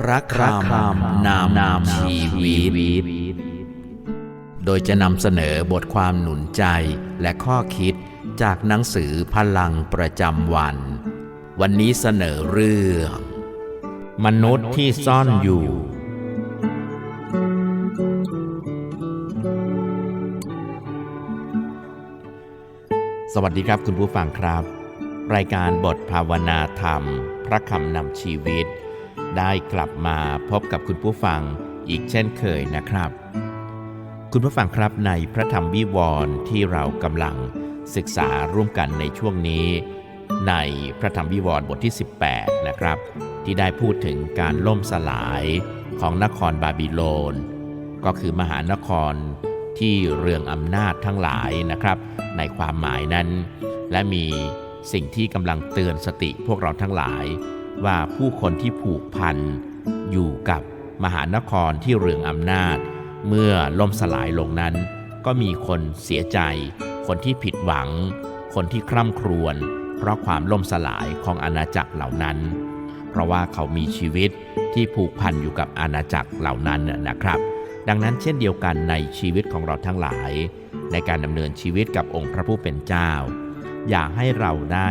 พระคำนามนามชีวิต โดยจะนำเสนอบทความหนุนใจและข้อคิดจากหนังสือพลังประจำวัน วันนี้เสนอเรื่อง มนุษย์ที่ซ่อนอยู่ สวัสดีครับคุณผู้ฟังครับ รายการบทภาวนาธรรม พระคำนำชีวิต ได้กลับมาพบกับคุณผู้ฟังอีกเช่นเคยนะครับ คุณผู้ฟังครับในพระธรรมวิวรณ์ที่เรากำลังศึกษาร่วมกันในช่วงนี้ ในพระธรรมวิวรณ์บทที่ 18 นะครับ ที่ได้พูดถึงการล่มสลายของนครบาบิโลน ก็คือมหานครที่เรืองอำนาจทั้งหลายนะครับ ในความหมายนั้น และมีสิ่งที่กำลังเตือนสติพวกเราทั้งหลาย ว่าผู้คนที่ผูกพัน อยู่กับมหานครที่เรืองอำนาจ เมื่อล่มสลายลงนั้น ก็มีคนเสียใจ คนที่ผิดหวัง คนที่คร่ำครวญเพราะความล่มสลายของอาณาจักรเหล่านั้น เพราะว่าเขามีชีวิตที่ผูกพันอยู่กับอาณาจักรเหล่านั้นนะนะครับ ดังนั้นเช่นเดียวกันในชีวิตของเราทั้งหลาย ในการดำเนินชีวิตกับองค์พระผู้เป็นเจ้า อยากให้เราได้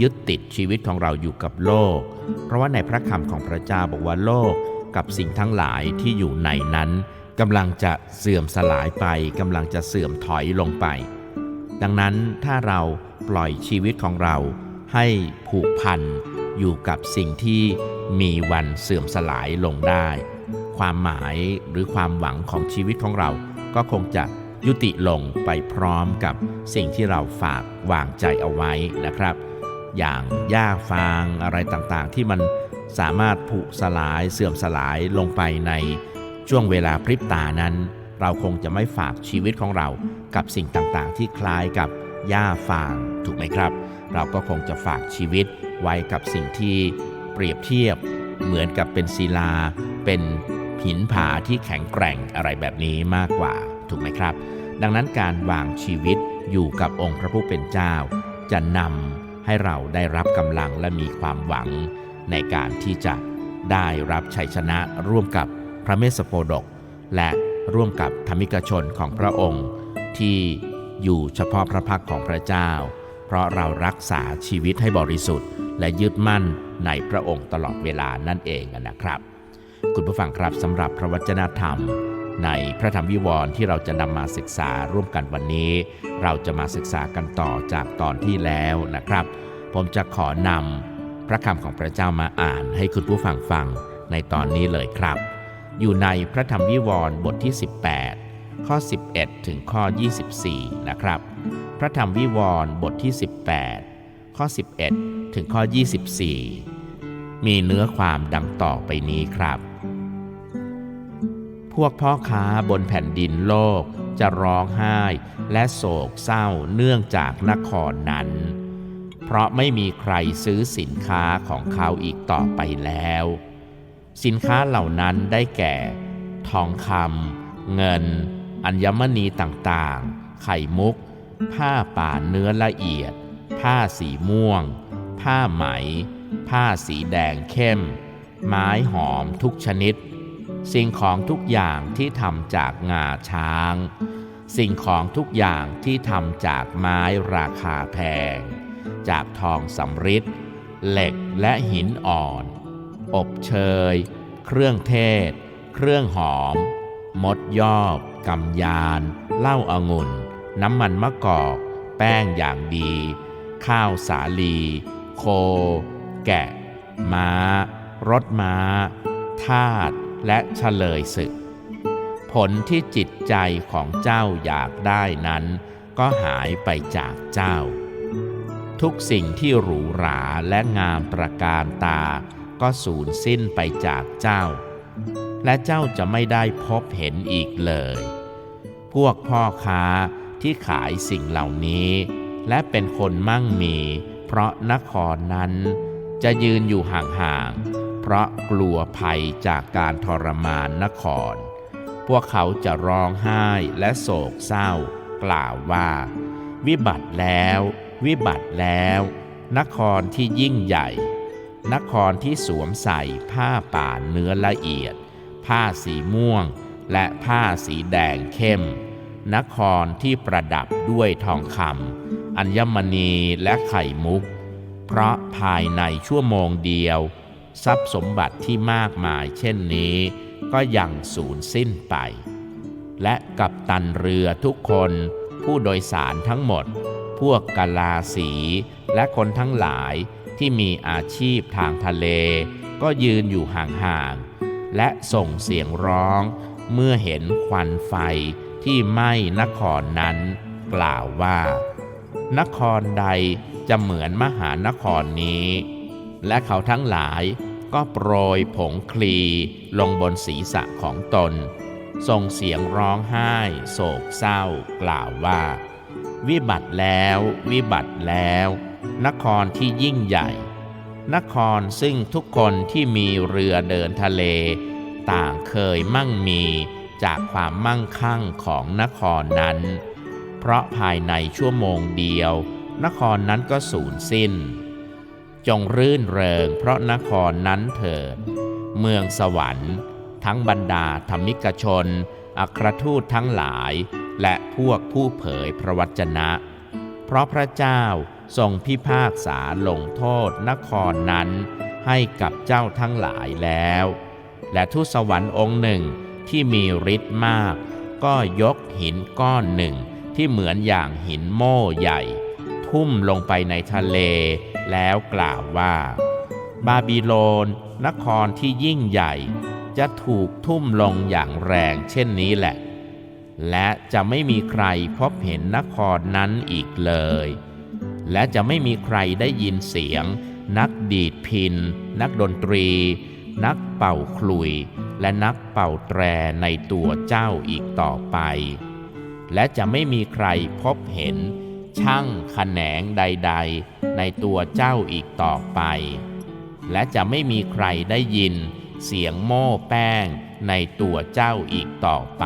ยึดติดชีวิตของเราอยู่กับโลก เพราะว่าในพระคำของพระเจ้าบอกว่าโลกกับสิ่งทั้งหลายที่อยู่ในนั้นกำลังจะเสื่อมสลายไปกำลังจะเสื่อมถอยลงไป ดังนั้นถ้าเราปล่อยชีวิตของเราให้ผูกพันอยู่กับสิ่งที่มีวันเสื่อมสลายลงได้ ความหมายหรือความหวังของชีวิตของเรา ก็คงจะยุติลงไปพร้อมกับสิ่งที่เราฝากวางใจเอาไว้นะครับ อย่างหญ้าฟางอะไรต่างๆ ที่มันสามารถผุสลายเสื่อมสลายลงไปในช่วงเวลาพริบตานั้น เราคงจะไม่ฝากชีวิตของเรากับสิ่งต่างๆ ที่คล้ายกับหญ้าฟางถูกไหมครับ เราก็คงจะฝากชีวิตไว้กับสิ่งที่เปรียบเทียบเหมือนกับเป็นศิลา เป็นหินผาที่แข็งแกร่งอะไรแบบนี้มากกว่าถูกไหมครับ ดังนั้นการวางชีวิตอยู่กับองค์พระผู้เป็นเจ้า จะนำ ให้เราได้รับกำลังและมีความหวัง ในการที่จะได้รับชัยชนะร่วมกับพระเมสสโปดก และร่วมกับธรรมิกชนของพระองค์ ที่อยู่เฉพาะพระพักของพระเจ้า เพราะเรารักษาชีวิตให้บริสุทธิ์ และยึดมั่นในพระองค์ตลอดเวลานั่นเองนะครับ คุณผู้ฟังครับสำหรับพระวจนะธรรม ในพระธรรมวิวรณ์ที่เราจะนำมาศึกษาร่วมกันวันนี้ เราจะมาศึกษากันต่อจากตอนที่แล้วนะครับ ผมจะขอนำพระคำของพระเจ้ามาอ่านให้คุณผู้ฟังฟังในตอนนี้เลยครับ อยู่ในพระธรรมวิวรณ์บทที่ 18 ข้อ 11 ถึงข้อ 24 นะครับ พระธรรมวิวรณ์บทที่ 18 ข้อ 11 ถึงข้อ 24 มีเนื้อความดังต่อไปนี้ครับ พวกพ่อค้าบนแผ่นดินโลกจะร้องไห้และโศกเศร้าเนื่องจากนครนั้น เพราะไม่มีใครซื้อสินค้าของเขาอีกต่อไปแล้ว สินค้าเหล่านั้นได้แก่ ทองคำเงิน อัญมณีต่างๆ ไข่มุก ผ้าป่าเนื้อละเอียด ผ้าสีม่วง ผ้าไหม ผ้าสีแดงเข้ม ไม้หอมทุกชนิด สิ่งของทุกอย่างที่ทำจากงาช้าง สิ่งของทุกอย่างที่ทำจากไม้ราคาแพง จากทองสำริดเหล็กและหินอ่อน อบเชย เครื่องเทศ เครื่องหอม มดยอบกำยานเหล้าอางุ่น น้ำมันมะกอก แป้งอย่างดี ข้าวสาลี โค แกะ ม้ารถม้าทาส และเฉลยศึก ผลที่จิตใจของเจ้าอยากได้นั้น ก็หายไปจากเจ้า ทุกสิ่งที่หรูหราและงามประการตา ก็สูญสิ้นไปจากเจ้า และเจ้าจะไม่ได้พบเห็นอีกเลย พวกพ่อค้าที่ขายสิ่งเหล่านี้ และเป็นคนมั่งมี เพราะนครนั้นจะยืนอยู่ห่างๆ เพราะกลัวภัยจากการทรมานนคร พวกเขาจะร้องไห้และโศกเศร้า กล่าวว่า วิบัติแล้ว วิบัติแล้ว นครที่ยิ่งใหญ่ นครที่สวมใส่ผ้าป่านเนื้อละเอียด ผ้าสีม่วง และผ้าสีแดงเข้ม นครที่ประดับด้วยทองคำอัญมณีและไข่มุก เพราะภายในชั่วโมงเดียว ทรัพย์สมบัติที่มากมายเช่นนี้ก็ยังสูญสิ้นไป และกับตันเรือทุกคนผู้โดยสารทั้งหมด พวกกาลาสี และคนทั้งหลายที่มีอาชีพทางทะเล ก็ยืนอยู่ห่างๆ และส่งเสียงร้องเมื่อเห็นควันไฟที่ไหม้นครนั้น กล่าวว่า นครใดจะเหมือนมหานครนี้ และเขาทั้งหลายก็โปรยผงคลีลงบนศีรษะของตน ส่งเสียงร้องไห้ โศกเศร้า กล่าวว่า วิบัติแล้ว วิบัติแล้ว นครที่ยิ่งใหญ่ นครซึ่งทุกคนที่มีเรือเดินทะเล ต่างเคยมั่งมีจากความมั่งคั่งของนครนั้น เพราะภายในชั่วโมงเดียว นครนั้นก็สูญสิ้น จงรื่นเริงเพราะนครนั้นเถิด เมืองสวรรค์ ทั้งบรรดาธรรมิกชน อัครทูตทั้งหลาย และพวกผู้เผยพระวจนะ เพราะพระเจ้าทรงพิพากษาลงโทษนครนั้น ให้กับเจ้าทั้งหลายแล้ว และทูตสวรรค์องค์หนึ่งที่มีฤทธิ์มาก ก็ยกหินก้อนหนึ่งที่เหมือนอย่างหินโม่ใหญ่ ทุ่มลงไปในทะเล แล้วกล่าวว่า บาบิโลน นครที่ยิ่งใหญ่ จะถูกทุ่มลงอย่างแรงเช่นนี้แหละ และจะไม่มีใครพบเห็นนครนั้นอีกเลย และจะไม่มีใครได้ยินเสียง นักดีดพิน นักดนตรี นักเป่าขลุย และนักเป่าแตรในตัวเจ้าอีกต่อไป และจะไม่มีใครพบเห็น ช่างขแขนงใด ๆ ในตัวเจ้าอีกต่อไป และจะไม่มีใครได้ยินเสียงโม่แป้งในตัวเจ้าอีกต่อไป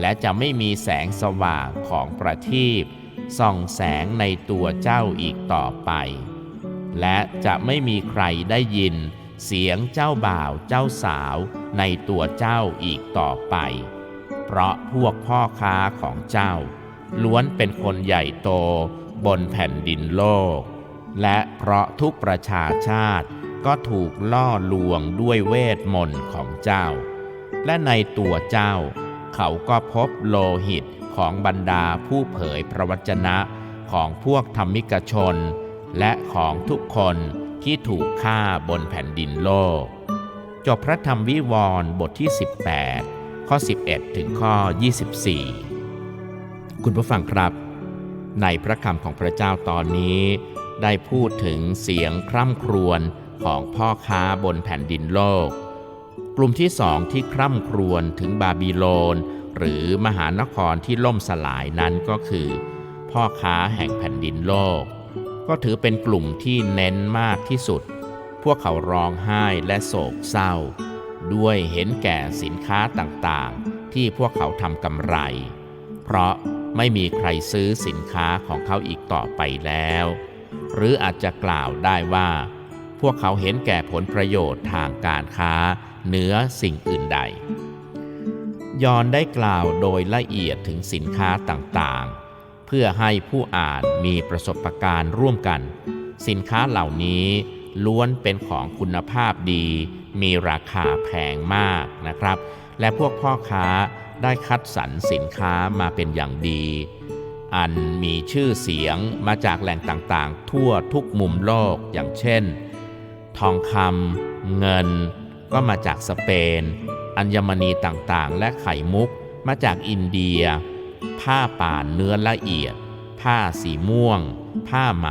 และจะไม่มีแสงสว่างของประทีปส่องแสงในตัวเจ้าอีกต่อไป และจะไม่มีใครได้ยิน เสียงเจ้าบ่าวเจ้าสาวในตัวเจ้าอีกต่อไป เพราะพวกพ่อค้าของเจ้า ล้วนเป็นคนใหญ่โตบนแผ่นดินโลก และเพราะทุกประชาชาติก็ถูกล่อลวงด้วยเวทมนต์ของเจ้า และในตัวเจ้า เขาก็พบโลหิตของบรรดาผู้เผยพระวจนะของพวกธรรมิกชน และของทุกคนที่ถูกฆ่าบนแผ่นดินโลก จบพระธรรมวิวรณ์บทที่ 18 ข้อ 11 ถึงข้อ 24 คุณผู้ฟังครับ ในพระคำของพระเจ้าตอนนี้ ได้พูดถึงเสียงคร่ำครวญของพ่อค้าบนแผ่นดินโลก กลุ่มที่สองที่คร่ำครวญถึงบาบิโลน หรือมหานครที่ล่มสลายนั้นก็คือ พ่อค้าแห่งแผ่นดินโลก ก็ถือเป็นกลุ่มที่เน้นมากที่สุด พวกเขาร้องไห้และโศกเศร้า ด้วยเห็นแก่สินค้าต่างๆ ที่พวกเขาทำกำไร เพราะ ไม่มีใครซื้อสินค้าของเขาอีกต่อไปแล้ว หรืออาจจะกล่าวได้ว่า พวกเขาเห็นแก่ผลประโยชน์ทางการค้าเหนือสิ่งอื่นใด ยอนได้กล่าวโดยละเอียดถึงสินค้าต่างๆ เพื่อให้ผู้อ่านมีประสบการณ์ร่วมกัน สินค้าเหล่านี้ล้วนเป็นของคุณภาพดี มีราคาแพงมากนะครับ และพวกพ่อค้า ได้คัดสรรสินค้ามาเป็นอย่างดี อันมีชื่อเสียงมาจากแหล่งต่างๆ ทั่วทุกมุมโลกอย่างเช่น ทองคำเงิน ก็มาจากสเปน อัญมณีต่างๆ และไข่มุกมาจากอินเดีย ผ้าป่านเนื้อละเอียด ผ้าสีม่วง ผ้าไหม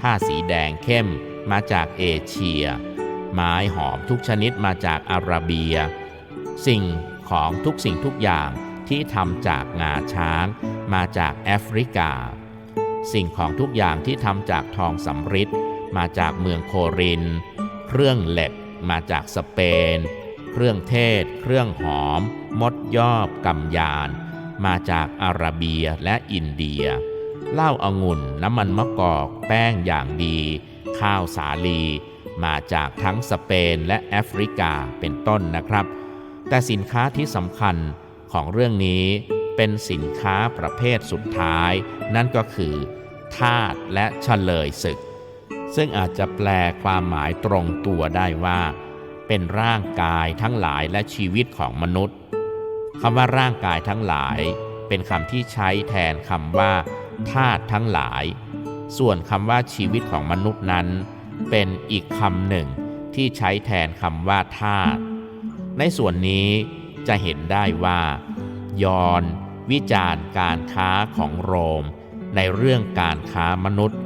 ผ้าสีแดงเข้มมาจากเอเชีย ไม้หอมทุกชนิดมาจากอาราเบีย สิ่ง ของทุกสิ่งทุกอย่างที่ทำจากงาช้าง มาจากแอฟริกา สิ่งของทุกอย่างที่ทำจากทองสำริดมาจากเมืองโคริน เครื่องเหล็กมาจากสเปน เครื่องเทศ เครื่องหอม มดยอบกำยาน มาจากอาราเบียและอินเดีย เหล้าอางุ่นน้ำมันมะกอก แป้งอย่างดี ข้าวสาลี มาจากทั้งสเปนและแอฟริกาเป็นต้นนะครับ แต่สินค้าที่สำคัญของเรื่องนี้เป็นสินค้าประเภทสุดท้าย นั่นก็คือทาสและเฉลยศึก ซึ่งอาจจะแปลความหมายตรงตัวได้ว่า เป็นร่างกายทั้งหลายและชีวิตของมนุษย์คำว่าร่างกายทั้งหลาย เป็นคำที่ใช้แทนคำว่าธาตุทั้งหลาย ส่วนคำว่าชีวิตของมนุษย์นั้น เป็นอีกคำหนึ่งที่ใช้แทนคำว่าธาตุ ในส่วนนี้จะเห็นได้ว่า ยอนวิจารณ์การค้าของโรม ในเรื่องการค้ามนุษย์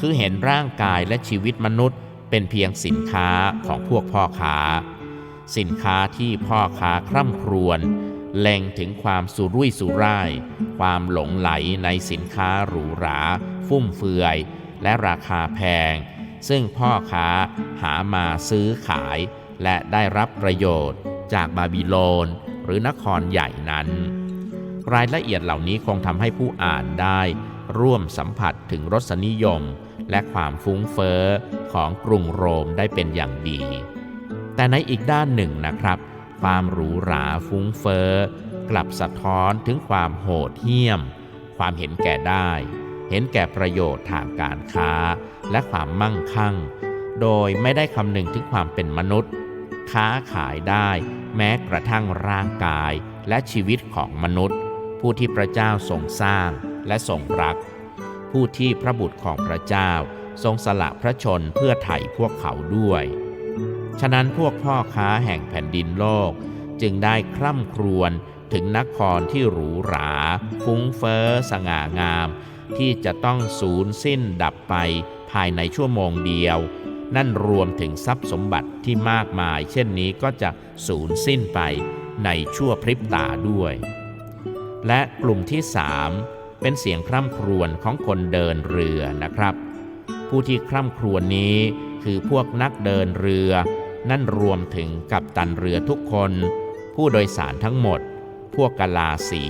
คือเห็นร่างกายและชีวิตมนุษย์ เป็นเพียงสินค้าของพวกพ่อค้า สินค้าที่พ่อค้าคร่ำครวญเล็งถึงความสุรุ่ยสุร่าย ความหลงไหลในสินค้าหรูหรา ฟุ่มเฟือย และราคาแพง ซึ่งพ่อค้าหามาซื้อขายและได้รับประโยชน์ จากบาบิโลน หรือนครใหญ่นั้น รายละเอียดเหล่านี้คงทำให้ผู้อ่านได้ ร่วมสัมผัสถึงรสนิยม และความฟุ้งเฟอ้อของกรุงโรมได้เป็นอย่างดี แต่ในอีกด้านหนึ่งนะครับ ความหรูหราฟุ้งเฟอ้อกลับสะท้อนถึงความโหดเหี้ยม ความเห็นแก่ได้ เห็นแก่ประโยชน์ทางการค้า และความมั่งคั่ง โดยไม่ได้คำนึงถึงความเป็นมนุษย์ ค้าขายได้ แม้กระทั่งร่างกายและชีวิตของมนุษย์ ผู้ที่พระเจ้าทรงสร้างและทรงรัก ผู้ที่พระบุตรของพระเจ้าทรงสละพระชนเพื่อไถ่พวกเขาด้วย ฉะนั้นพวกพ่อค้าแห่งแผ่นดินโลกจึงได้คร่ำครวญถึงนครที่หรูหราฟุ้งเฟ้อสง่างาม ที่จะต้องสูญสิ้นดับไปภายในชั่วโมงเดียว นั่นรวมถึงทรัพย์สมบัติที่มากมาย เช่นนี้ก็จะสูญสิ้นไปในชั่วพริบตาด้วย และกลุ่มที่สามเป็นเสียงคร่ำครวญของคนเดินเรือนะครับ ผู้ที่คร่ำครวญนี้คือพวกนักเดินเรือ นั่นรวมถึงกัปตันเรือทุกคน ผู้โดยสารทั้งหมด พวกกะลาสี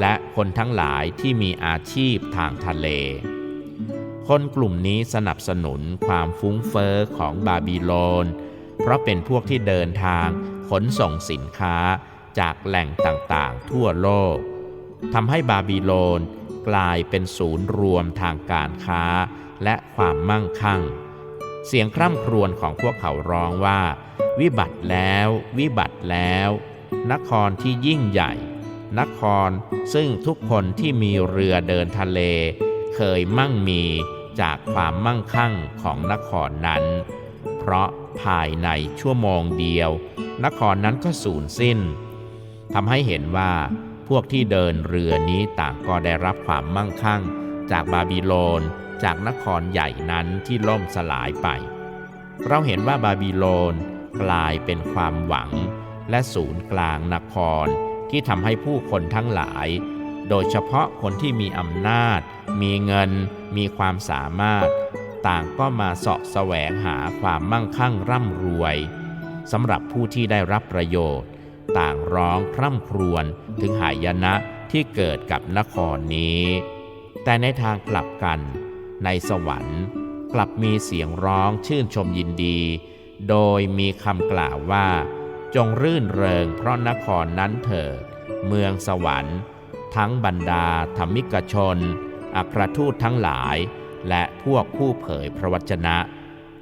และคนทั้งหลายที่มีอาชีพทางทะเล คนกลุ่มนี้สนับสนุนความฟุ้งเฟอ้อของบาบิโลน เพราะเป็นพวกที่เดินทางขนส่งสินค้าจากแหล่งต่างๆ ทั่วโลกทำให้บาบิโลนกลายเป็นศูนย์รวมทางการค้าและความมั่งคั่ง เสียงคร่ำครวญของพวกเขาร้องว่า วิบัติแล้ว วิบัติแล้ว นครที่ยิ่งใหญ่ นครซึ่งทุกคนที่มีเรือเดินทะเล เคยมั่งมี จากความมั่งคั่งของนครนั้น เพราะภายในชั่วโมงเดียว นครนั้นก็สูญสิ้นทำให้เห็นว่าพวกที่เดินเรือนี้ต่างก็ได้รับความมั่งคั่ง จากบาบิโลนจากนครใหญ่นั้นที่ล่มสลายไป เราเห็นว่าบาบิโลนกลายเป็นความหวัง และศูนย์กลางนครที่ทำให้ผู้คนทั้งหลาย โดยเฉพาะคนที่มีอำนาจ มีเงิน มีความสามารถ ต่างก็มาเสาะแสวงหาความมั่งคั่งร่ำรวยสำหรับผู้ที่ได้รับประโยชน์ ต่างร้องคร่ำครวญถึงหายนะที่เกิดกับนครนี้ แต่ในทางกลับกัน ในสวรรค์กลับมีเสียงร้องชื่นชมยินดี โดยมีคำกล่าวว่า จงรื่นเริงเพราะนครนั้นเถิด เมืองสวรรค์ ทั้งบรรดาธรรมิกชน อัครทูตทั้งหลาย และพวกผู้เผยพระวจนะ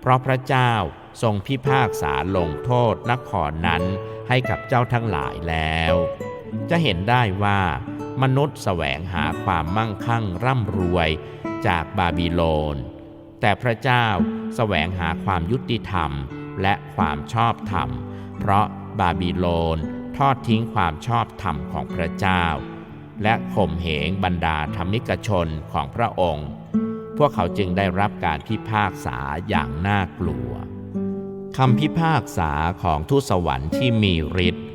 เพราะพระเจ้าทรงพิพากษาลงโทษนครนั้นให้กับเจ้าทั้งหลายแล้ว จะเห็นได้ว่ามนุษย์แสวงหาความมั่งคั่งร่ำรวยจากบาบิโลน แต่พระเจ้าแสวงหาความยุติธรรมและความชอบธรรม เพราะบาบิโลนทอดทิ้งความชอบธรรมของพระเจ้า และข่มเหงบรรดาธรรมิกชนของพระองค์ พวกเขาจึงได้รับการพิพากษาอย่างน่ากลัวคำพิพากษาของทูตสวรรค์ที่มีฤทธิ์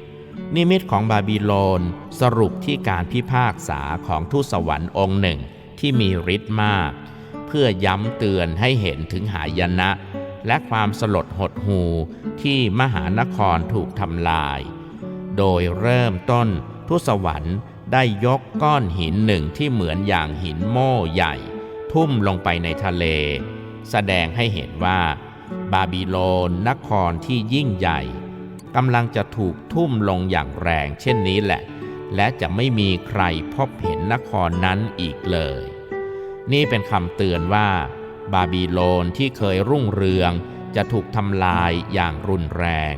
นิมิตของบาบิโลนสรุปที่การพิพากษาของทูตสวรรค์องค์หนึ่งที่มีฤทธิ์มาก เพื่อย้ำเตือนให้เห็นถึงหายนะ และความสลดหดหูที่มหานครถูกทำลาย โดยเริ่มต้นทูตสวรรค์ ได้ยกก้อนหินหนึ่งที่เหมือนอย่างหินโม่ใหญ่ ทุ่มลงไปในทะเล แสดงให้เห็นว่า บาบิโลนนครที่ยิ่งใหญ่กำลังจะถูกทุ่มลงอย่างแรงเช่นนี้แหละ และจะไม่มีใครพบเห็นนครนั้นอีกเลย นี่เป็นคำเตือนว่า บาบิโลนที่เคยรุ่งเรืองจะถูกทำลายอย่างรุนแรง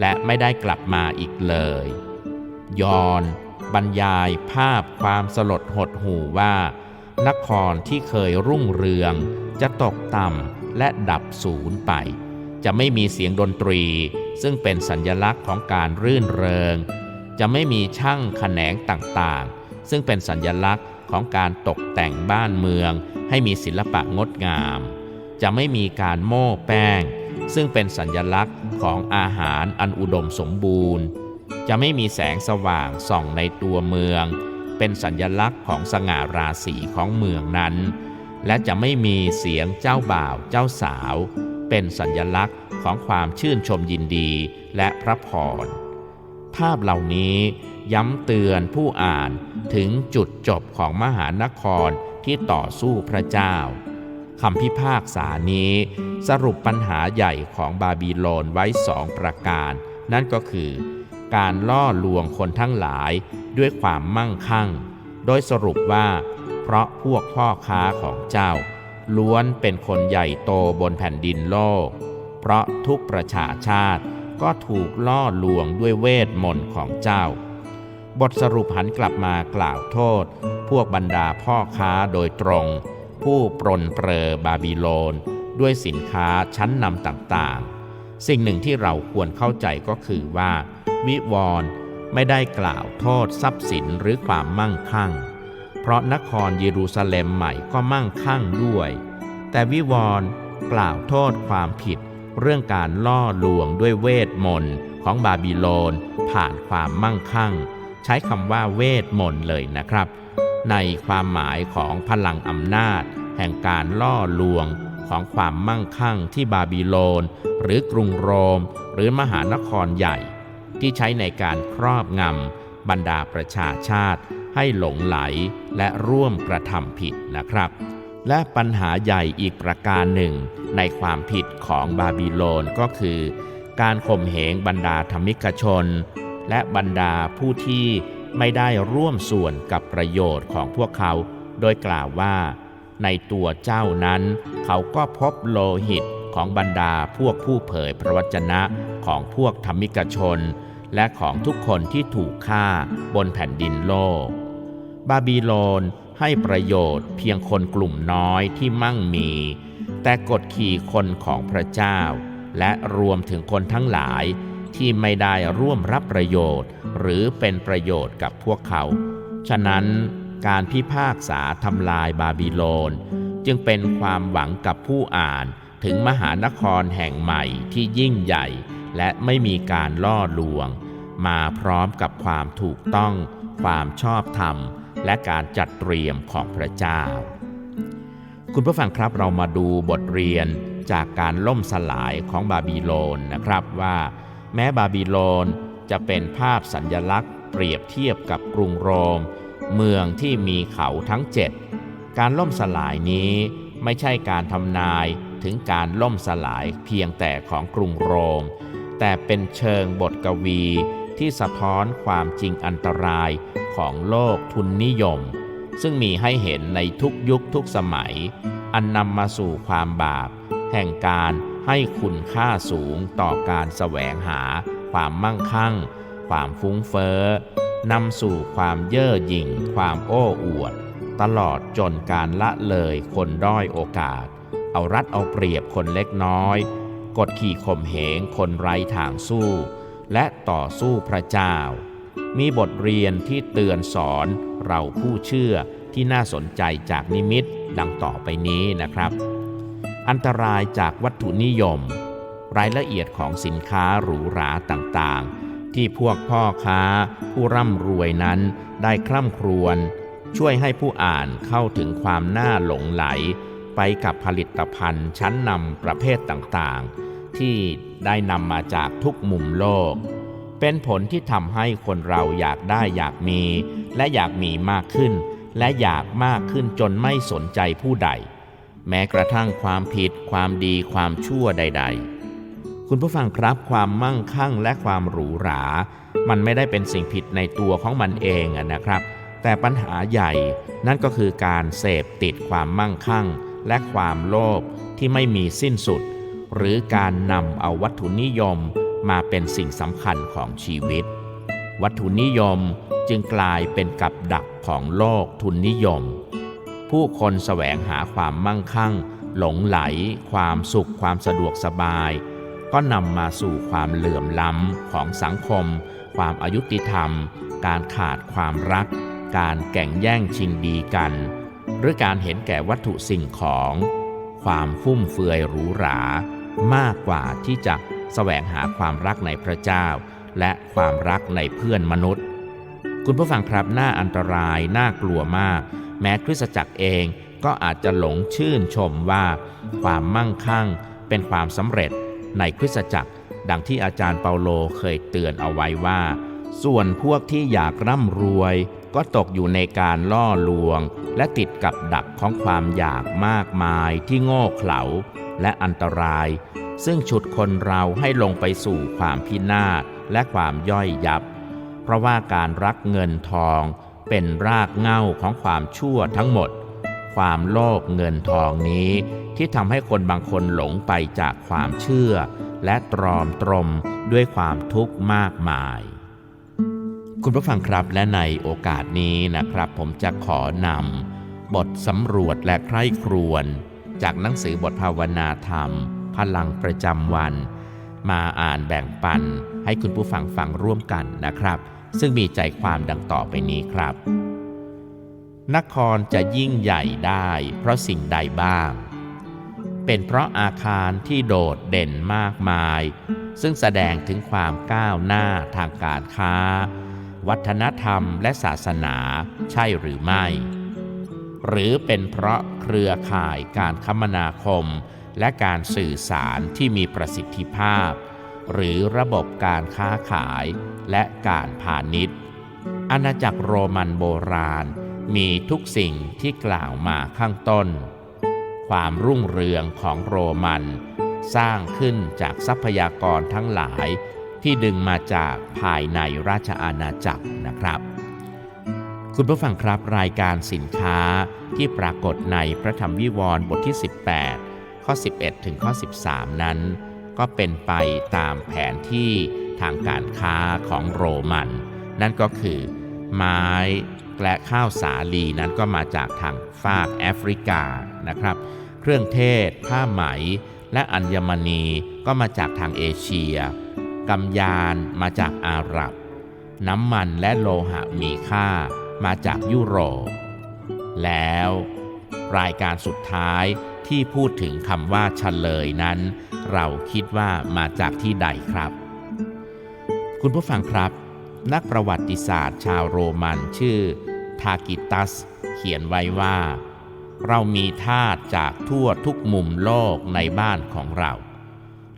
และไม่ได้กลับมาอีกเลย ยอน บรรยายภาพความสลดหดหู่ว่า นครที่เคยรุ่งเรือง จะตกต่ำและดับสูญไป จะไม่มีเสียงดนตรี ซึ่งเป็นสัญญลักษณ์ของการรื่นเริง จะไม่มีช่างแขนงต่างๆ ซึ่งเป็นสัญญลักษณ์ของการตกแต่งบ้านเมือง ให้มีศิลปะงดงาม จะไม่มีการโม้แป้ง ซึ่งเป็นสัญญลักษณ์ของอาหารอันอุดมสมบูรณ์ จะไม่มีแสงสว่างส่องในตัวเมือง เป็นสัญญลักษณ์ของสง่าราศีของเมืองนั้น และจะไม่มีเสียงเจ้าบ่าวเจ้าสาว เป็นสัญญลักษณ์ของความชื่นชมยินดีและพระพร ภาพเหล่านี้ย้ำเตือนผู้อ่านถึงจุดจบของมหานครที่ต่อสู้พระเจ้าคำพิพากษานี้สรุปปัญหาใหญ่ของบาบิโลนไว้สองประการ นั่นก็คือ การล่อลวงคนทั้งหลายด้วยความมั่งคั่ง โดยสรุปว่า เพราะพวกพ่อค้าของเจ้า ล้วนเป็นคนใหญ่โตบนแผ่นดินโลก เพราะทุกประชาชาติก็ถูกล่อลวงด้วยเวทมนต์ของเจ้า บทสรุปหันกลับมากล่าวโทษ พวกบรรดาพ่อค้าโดยตรง ผู้ปรนเปรอบาบิโลน ด้วยสินค้าชั้นนำต่างๆ สิ่งหนึ่งที่เราควรเข้าใจก็คือว่า วิวรณ์ไม่ได้กล่าวโทษทรัพย์สินหรือความมั่งคั่ง เพราะนครเยรูซาเล็มใหม่ก็มั่งคั่งด้วย แต่วิวรณ์กล่าวโทษความผิด เรื่องการล่อลวงด้วยเวทมนต์ของบาบิโลนผ่านความมั่งคั่ง ใช้คำว่าเวทมนต์เลยนะครับ ในความหมายของพลังอำนาจ แห่งการล่อลวงของความมั่งคั่งที่บาบิโลน หรือกรุงโรม หรือมหานครใหญ่ ที่ใช้ในการครอบงำบรรดาประชาชาติ ให้หลงไหลและร่วมกระทำผิดนะครับ และปัญหาใหญ่อีกประการหนึ่ง ในความผิดของบาบิโลนก็คือ การข่มเหงบรรดาธรรมิกชน และบรรดาผู้ที่ไม่ได้ร่วมส่วนกับประโยชน์ของพวกเขา โดยกล่าวว่า ในตัวเจ้านั้น เขาก็พบโลหิตของบรรดาพวกผู้เผยพระวจนะของพวกธรรมิกชน และของทุกคนที่ถูกฆ่าบนแผ่นดินโลก บาบิโลนให้ประโยชน์เพียงคนกลุ่มน้อยที่มั่งมี แต่กดขี่คนของพระเจ้า และรวมถึงคนทั้งหลายที่ไม่ได้ร่วมรับประโยชน์ หรือเป็นประโยชน์กับพวกเขา ฉะนั้นการพิพากษาทำลายบาบิโลน จึงเป็นความหวังกับผู้อ่านถึงมหานครแห่งใหม่ที่ยิ่งใหญ่ และไม่มีการล่อลวง มาพร้อมกับความถูกต้อง ความชอบธรรม และการจัดเตรียมของพระเจ้า คุณผู้ฟังครับเรามาดูบทเรียนจากการล่มสลายของบาบิโลนนะครับว่า แม้บาบิโลนจะเป็นภาพสัญญลักษณ์ เปรียบเทียบกับกรุงโรม เมืองที่มีเขาทั้งเจ็ดการล่มสลายนี้ไม่ใช่การทำนายถึงการล่มสลายเพียงแต่ของกรุงโรม แต่เป็นเชิงบทกวีที่สะท้อนความจริงอันตรายของโลกทุนนิยม ซึ่งมีให้เห็นในทุกยุคทุกสมัย อันนำมาสู่ความบาป แห่งการให้คุณค่าสูงต่อการแสวงหา ความมั่งคั่ง ความฟุ้งเฟ้อนำสู่ความเย่อหยิ่ง ความโอ้อวด ตลอดจนการละเลยคนด้อยโอกาส เอารัดเอาเปรียบคนเล็กน้อย กดขี่ข่มเหงคนไร้ทางสู้ และต่อสู้พระเจ้า มีบทเรียนที่เตือนสอนเราผู้เชื่อที่น่าสนใจจากนิมิตดังต่อไปนี้นะครับ อันตรายจากวัตถุนิยม รายละเอียดของสินค้าหรูหราต่างๆ ที่พวกพ่อค้าผู้ร่ำรวยนั้นได้คร่ำครวญช่วยให้ผู้อ่านเข้าถึงความน่าหลงไหล ไปกับผลิตภัณฑ์ชั้นนำประเภทต่างๆ ที่ได้นำมาจากทุกมุมโลก เป็นผลที่ทำให้คนเราอยากได้อยากมี และอยากมีมากขึ้น และอยากมากขึ้นจนไม่สนใจผู้ใด แม้กระทั่งความผิด ความดีความชั่วใด ๆ คุณผู้ฟังครับความมั่งคั่งและความหรูหรา มันไม่ได้เป็นสิ่งผิดในตัวของมันเองนะครับ แต่ปัญหาใหญ่นั่นก็คือการเสพติดความมั่งคั่ง และความโลภที่ไม่มีสิ้นสุด หรือการนำเอาวัตถุนิยมมาเป็นสิ่งสำคัญของชีวิต วัตถุนิยมจึงกลายเป็นกับดักของโลกทุนนิยม ผู้คนแสวงหาความมั่งคั่ง หลงไหล ความสุขความสะดวกสบาย ก็นำมาสู่ความเหลื่อมล้ำของสังคม ความอายุติธรรม การขาดความรัก การแก่งแย่งชิงดีกัน หรือการเห็นแก่วัตถุสิ่งของ ความฟุ่มเฟือยหรูหรา มากกว่าที่จะแสวงหาความรักในพระเจ้า และความรักในเพื่อนมนุษย์ คุณผู้ฟังครับน่าอันตรายน่ากลัวมาก แม้คริสตจักรเองก็อาจจะหลงชื่นชมว่า ความมั่งคั่งเป็นความสำเร็จในคริสตจักร ดังที่อาจารย์เปาโลเคยเตือนเอาไว้ว่า ส่วนพวกที่อยากร่ำรวย ก็ตกอยู่ในการล่อลวง และติดกับดักของความอยากมากมายที่โง่เขลา และอันตราย ซึ่งฉุดคนเราให้ลงไปสู่ความพินาศและความย่อยยับ เพราะว่าการรักเงินทองเป็นรากเหง้าของความชั่วทั้งหมด ความโลภเงินทองนี้ที่ทำให้คนบางคนหลงไปจากความเชื่อ และตรอมตรมด้วยความทุกข์มากมาย คุณผู้ฟังครับและในโอกาสนี้นะครับ ผมจะขอนำบทสำรวจและใคร่ครวญ จากหนังสือบทภาวนาธรรม พลังประจำวัน มาอ่านแบ่งปันให้คุณผู้ฟังฟังร่วมกันนะครับ ซึ่งมีใจความดังต่อไปนี้ครับ นครจะยิ่งใหญ่ได้ เพราะสิ่งใดบ้าง เป็นเพราะอาคารที่โดดเด่นมากมาย ซึ่งแสดงถึงความก้าวหน้าทางการค้า วัฒนธรรมและศาสนาใช่หรือไม่ หรือเป็นเพราะเครือข่ายการคมนาคม และการสื่อสารที่มีประสิทธิภาพ หรือระบบการค้าขายและการพาณิชย์ อาณาจักรโรมันโบราณมีทุกสิ่งที่กล่าวมาข้างต้น ความรุ่งเรืองของโรมัน สร้างขึ้นจากทรัพยากรทั้งหลายที่ดึงมาจากภายในราชอาณาจักรนะครับ คุณผู้ฟังครับรายการสินค้าที่ปรากฏในพระธรรมวิวรณ์บทที่ 18 ข้อ 11 ถึงข้อ 13 นั้น ก็เป็นไปตามแผนที่ทางการค้าของโรมัน นั่นก็คือ ไม้และข้าวสาลีนั้นก็มาจากทางฝากแอฟริกานะครับ เครื่องเทศ ผ้าไหม และอัญมณีก็มาจากทางเอเชียกำยานมาจากอาหรับ น้ำมันและโลหะมีค่า มาจากยุโรป แล้ว รายการสุดท้ายที่พูดถึงคำว่าเฉลยนั้น เราคิดว่ามาจากที่ใดครับ คุณผู้ฟังครับ นักประวัติศาสตร์ชาวโรมันชื่อทากิตัส เขียนไว้ว่า เรามีทาสจากทั่วทุกมุมโลกในบ้านของเรา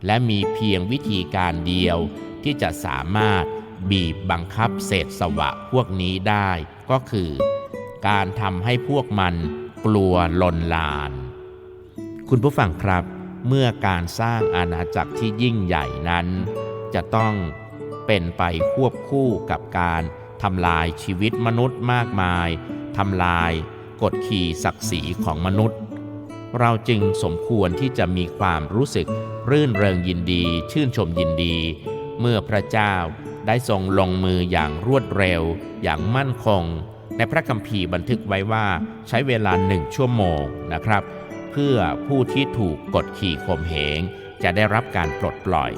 และมีเพียงวิธีการเดียวที่จะสามารถ บีบบังคับเศษสวะพวกนี้ได้ก็คือ การทำให้พวกมันกลัวลนลาน คุณผู้ฟังครับ เมื่อการสร้างอาณาจักรที่ยิ่งใหญ่นั้น จะต้องเป็นไปควบคู่กับการทำลายชีวิตมนุษย์มากมายทำลายกฎขี่ศักดิ์ศรีของมนุษย์ เราจึงสมควรที่จะมีความรู้สึกรื่นเริงยินดี ชื่นชมยินดี เมื่อพระเจ้า ได้ทรงลงมืออย่างรวดเร็ว อย่างมั่นคง ในพระคัมภีร์บันทึกไว้ว่าใช้เวลาหนึ่งชั่วโมงนะครับ เพื่อผู้ที่ถูกกดขี่ข่มเหง จะได้รับการปลดปล่อย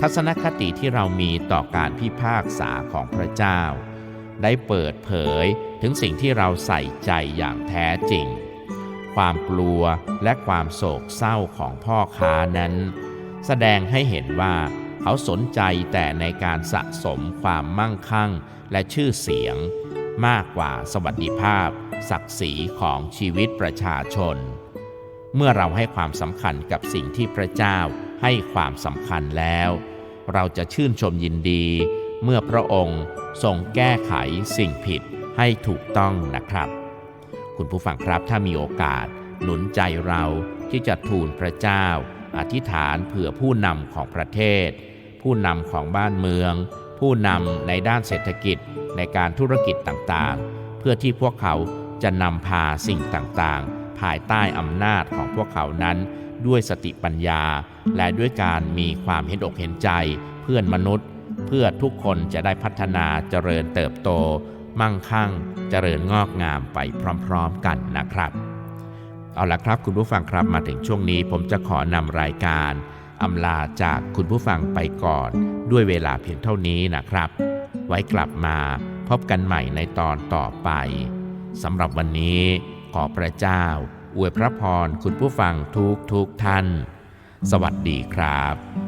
ทัศนคติที่เรามีต่อการพิพากษาของพระเจ้า ได้เปิดเผยถึงสิ่งที่เราใส่ใจอย่างแท้จริง ความกลัวและความโศกเศร้าของพ่อค้านั้น แสดงให้เห็นว่า เขาสนใจแต่ในการสะสมความมั่งคั่ง และชื่อเสียง มากกว่าสวัสดิภาพ ศักดิ์ศรีของชีวิตประชาชน เมื่อเราให้ความสำคัญกับสิ่งที่พระเจ้าให้ความสำคัญแล้ว เราจะชื่นชมยินดี เมื่อพระองค์ทรงแก้ไขสิ่งผิดให้ถูกต้องนะครับ คุณผู้ฟังครับถ้ามีโอกาสหนุนใจเราที่จะทูลพระเจ้า อธิษฐานเผื่อผู้นำของประเทศ ผู้นำของบ้านเมือง ผู้นำในด้านเศรษฐกิจในการธุรกิจต่างๆ เพื่อที่พวกเขาจะนำพาสิ่งต่างๆ ภายใต้อำนาจของพวกเขานั้น ด้วยสติปัญญา และด้วยการมีความเห็นอกเห็นใจ เพื่อนมนุษย์ เพื่อทุกคนจะได้พัฒนาเจริญเติบโต มั่งคั่ง เจริญงอกงามไปพร้อมๆกันนะครับ เอาละครับคุณผู้ฟังครับมาถึงช่วงนี้ผมจะขอนำรายการ อำลาจากคุณผู้ฟังไปก่อน ด้วยเวลาเพียงเท่านี้นะครับ ไว้กลับมาพบกันใหม่ในตอนต่อไปสำหรับวันนี้ ขอพระเจ้า อวยพระพรคุณผู้ฟังทุกทุกท่าน สวัสดีครับ